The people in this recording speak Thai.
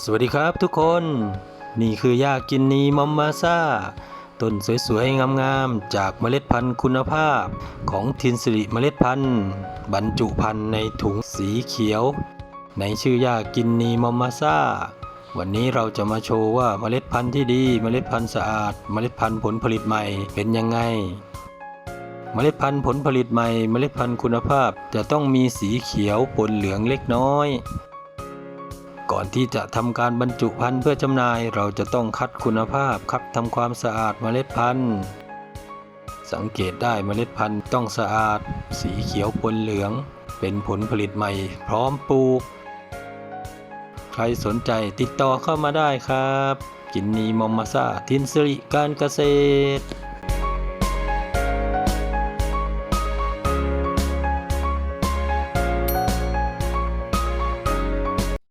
สวัสดีครับทุกคนนี่คือยากินนีมอมมาซาต้นสวยๆ งามๆ จากเมล็ดพันธุ์คุณภาพ ของทินสิริเมล็ดพันธุ์บรรจุพันธุ์ในถุงสีเขียว ในชื่อยากินนีมอมมาซาวันนี้เราจะมาโชว์ว่าเมล็ดพันธุ์ที่ดี เมล็ดพันธุ์สะอาด เมล็ดพันธุ์ผลผลิตใหม่เป็นยังไง เมล็ดพันธุ์ผลผลิตใหม่ เมล็ดพันธุ์คุณภาพจะต้องมีสีเขียวปนเหลืองเล็กน้อย ก่อนที่จะทำการบรรจุพันธุ์เพื่อจำหน่าย เราจะต้องคัดคุณภาพคัดทำความสะอาดเมล็ดพันธุ์ สังเกตได้เมล็ดพันธุ์ต้องสะอาด สีเขียวปนเหลือง เป็นผลผลิตใหม่ พร้อมปลูก ใครสนใจติดต่อเข้ามาได้ครับกินนีมอมมาซาทินสิริการเกษตร